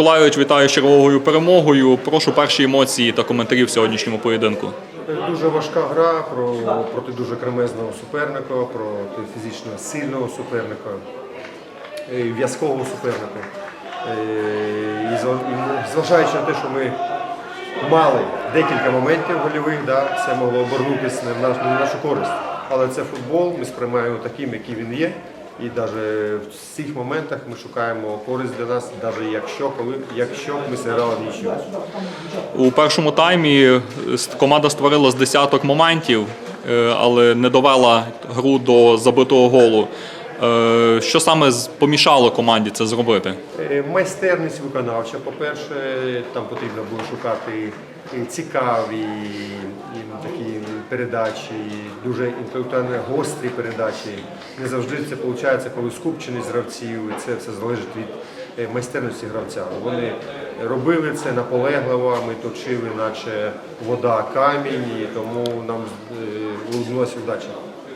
Миколайович, вітаю з черговою перемогою. Прошу перші емоції та коментарі в сьогоднішньому поєдинку. Дуже важка гра про, проти дуже кремезного суперника, проти фізично сильного суперника, е, в'язкового суперника. Е, І зважаючи на те, що ми мали декілька моментів гольових, да, це могло обернутися не в нашу користь. Але це футбол, ми сприймаємо таким, який він є. І навіть в цих моментах ми шукаємо користь для нас, навіть якщо, коли, якщо ми зіграли в нічого. У першому таймі е, команда створила з десяток моментів, е, але не довела гру до забитого голу. Е, Що саме помішало команді це зробити? Майстерність виконавча, по-перше, там потрібно було шукати цікаві такі передачі, дуже інтелектуально гострі передачі. Не завжди це виходить, коли скупченість гравців, і це все залежить від е, майстерності гравця. Вони робили це наполегливо, ми точили, наче вода камінь, і тому нам е, улыбнулася вдача.